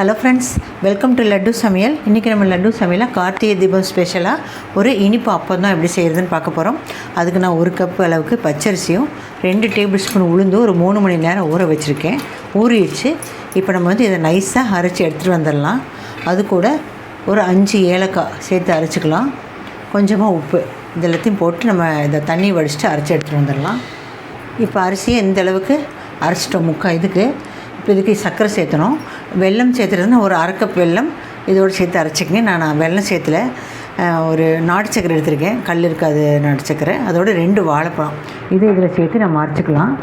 Hello friends welcome to Laddu சமையல் இன்றைக்கி நம்ம லட்டு சமையலாக கார்த்திகை தீபம் ஸ்பெஷலாக ஒரு இனிப்பு அப்பம் தான் எப்படி செய்கிறதுன்னு பார்க்க போகிறோம் அதுக்கு நான் ஒரு கப் அளவுக்கு பச்சரிசியும் ரெண்டு டேபிள் ஸ்பூன் உளுந்து ஒரு மூணு மணி நேரம் ஊற வச்சுருக்கேன். ஊறிடுச்சு. இப்போ நம்ம வந்து இதை நைஸாக அரைச்சி எடுத்துகிட்டு வந்துடலாம். அது கூட ஒரு அஞ்சு ஏலக்காய் சேர்த்து அரைச்சிக்கலாம். கொஞ்சமாக உப்பு. இது எல்லாத்தையும் போட்டு நம்ம இதை தண்ணி வடிச்சிட்டு அரைச்சி எடுத்துகிட்டு வந்துடலாம். இப்போ அரிசியை எந்த அளவுக்கு அரைச்சிட்டோம் முக்கால் இதுக்கு. இப்போ இதுக்கு சர்க்கரை சேர்த்தணும். வெல்லம் சேர்த்துறதுன்னா ஒரு அரை கப் வெல்லம். இதோடு சேர்த்து அரைச்சிக்கங்க. நான் வெள்ளம் வெல்லம் சேர்த்துல ஒரு நாட்டு சக்கரை எடுத்திருக்கேன். கல் இருக்காது நாட்டு சக்கரை. அதோட ரெண்டு வாழைப்பழம். இது இதில் சேர்த்து நம்ம அரைச்சிக்கலாம்.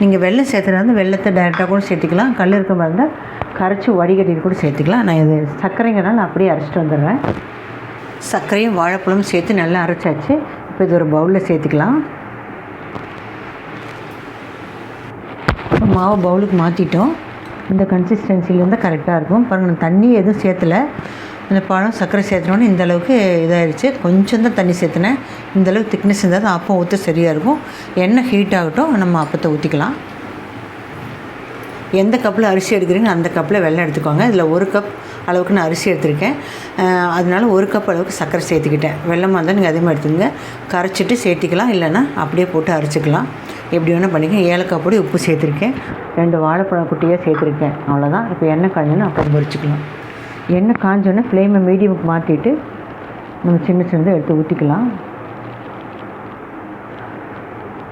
நீங்கள் வெள்ளம் சேர்த்துறது வந்து வெள்ளத்தை டைரெக்டாக கூட சேர்த்துக்கலாம். கல் இருக்க மாதிரி கரைச்சி வடிகட்டிட்டு கூட சேர்த்துக்கலாம். நான் இது சர்க்கரைங்கிறனால நான் அப்படியே அரைச்சிட்டு வந்துடுறேன். சர்க்கரையும் வாழைப்பழமும் சேர்த்து நல்லா அரைச்சாச்சு. இப்போ இது ஒரு பவுலில் சேர்த்துக்கலாம். மாவு பவுலுக்கு மாற்றிட்டோம் இந்த கன்சிஸ்டன்சியில் இருந்தால் கரெக்டாக இருக்கும். பாருங்கள் நான் தண்ணி எதுவும் சேர்த்தல. இந்த பழம் சர்க்கரை சேர்த்துனோன்னே இந்த அளவுக்கு இதாகிடுச்சு கொஞ்சம் தான் தண்ணி சேர்த்துனேன். இந்த அளவுக்கு திக்னஸ் இருந்தால் தான் அப்பம் ஊற்ற சரியாக இருக்கும். எண்ணெய் ஹீட் ஆகட்டும் நம்ம அப்பத்தை ஊற்றிக்கலாம் எந்த கப்பில் அரிசி எடுக்கிறீங்க அந்த கப்பில் வெள்ளம் எடுத்துக்கோங்க. இதில் ஒரு கப் அளவுக்கு நான் அரிசி எடுத்திருக்கேன். அதனால ஒரு கப் அளவுக்கு சர்க்கரை சேர்த்துக்கிட்டேன். வெள்ளமாக இருந்தால் நீங்கள் அதிகமாக எடுத்துக்கோங்க. கரைச்சிட்டு சேர்த்திக்கலாம். இல்லைன்னா அப்படியே போட்டு அரைச்சிக்கலாம். எப்படி வேணால் பண்ணிக்கேன் ஏலக்காய் பொடி உப்பு சேர்த்துருக்கேன். ரெண்டு வாழைப்பழம் குட்டியாக சேர்த்துருக்கேன். அவ்வளோதான் இப்போ எண்ணெய் காஞ்சோன்னா அப்புறம் பொரிச்சிக்கலாம். எண்ணெய் காஞ்சோன்னே ஃப்ளேமை மீடியமுக்கு மாற்றிட்டு நம்ம சின்ன சின்னதாக எடுத்து ஊற்றிக்கலாம்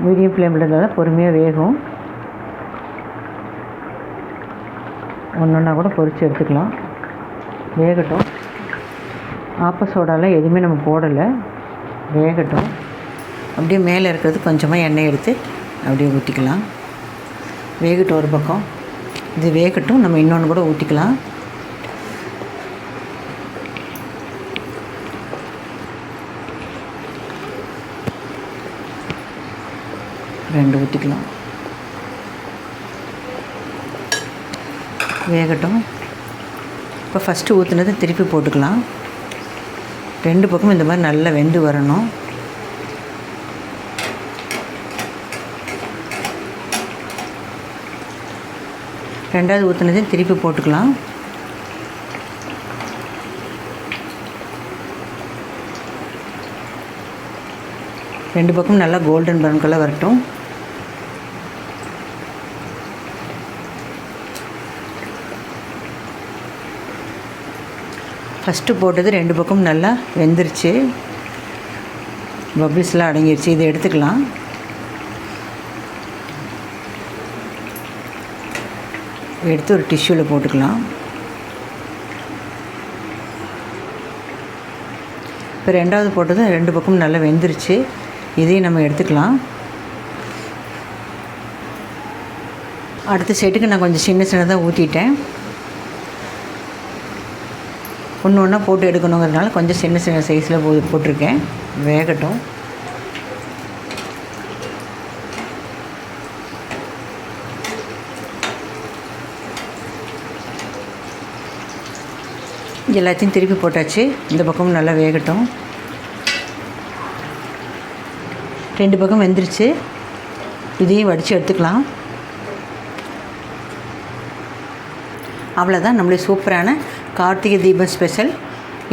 மீடியம் ஃப்ளேமில் இருந்தால் தான் பொறுமையாக வேகும். ஒன்று ஒன்றா கூட பொரித்து எடுத்துக்கலாம். வேகட்டும். ஆப்ப சோடாலாம் எதுவுமே நம்ம போடலை. வேகட்டும். அப்படியே மேலே இருக்கிறது கொஞ்சமாக எண்ணெய் எடுத்து அப்படியே ஊற்றிக்கலாம் வேகட்டும் ஒரு பக்கம். இது வேகட்டும் நம்ம இன்னொன்று கூட ஊற்றிக்கலாம் ரெண்டு ஊற்றிக்கலாம் வேகட்டும். இப்போ ஃபஸ்ட்டு ஊற்றுனது திருப்பி போட்டுக்கலாம். ரெண்டு பக்கமும் இந்த மாதிரி நல்லா வெந்து வரணும். ரெண்டாவது ஊற்றுனதையும் திருப்பி போட்டுக்கலாம். ரெண்டு பக்கமும் நல்லா கோல்டன் ப்ரௌன் கலர் வரட்டும். ஃபஸ்ட்டு போட்டது ரெண்டு பக்கம் நல்லா வெந்துருச்சு. பபிள்ஸ்லாம் அடங்கிருச்சு. இதை எடுத்துக்கலாம். எடுத்து ஒரு டிஷ்யூவில் போட்டுக்கலாம். இப்போ ரெண்டாவது போட்டது ரெண்டு பக்கமும் நல்லா வெந்துருச்சு. இதையும் நம்ம எடுத்துக்கலாம். அடுத்த செட்டுக்கு நான் கொஞ்சம் சின்ன சின்னதாக ஊற்றிட்டேன் ஒன்று ஒன்றா போட்டு எடுக்கணுங்கிறதுனால கொஞ்சம் சின்ன சின்ன சைஸில் போ போட்டிருக்கேன். வேகட்டும். எல்லாத்தையும் திருப்பி போட்டாச்சு. இந்த பக்கமும் நல்லா வேகட்டும். ரெண்டு பக்கம் வெந்துருச்சு. இதையும் வடித்து எடுத்துக்கலாம். அவ்வளோதான் நம்மளுடைய சூப்பரான கார்த்திகை தீபம் ஸ்பெஷல்.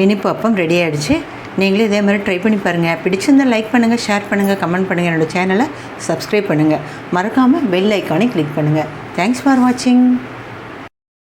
இனிப்பு அப்பம் ரெடி ஆகிடுச்சு நீங்களும் இதே மாதிரி ட்ரை பண்ணி பாருங்கள் பிடிச்சிருந்தால் லைக் பண்ணுங்கள் ஷேர் பண்ணுங்கள் கமெண்ட் பண்ணுங்கள் என்னோடய சேனலை சப்ஸ்கிரைப் பண்ணுங்கள் மறக்காமல் பெல் ஐக்கானே கிளிக் பண்ணுங்கள் தேங்க்ஸ் ஃபார் வாட்சிங்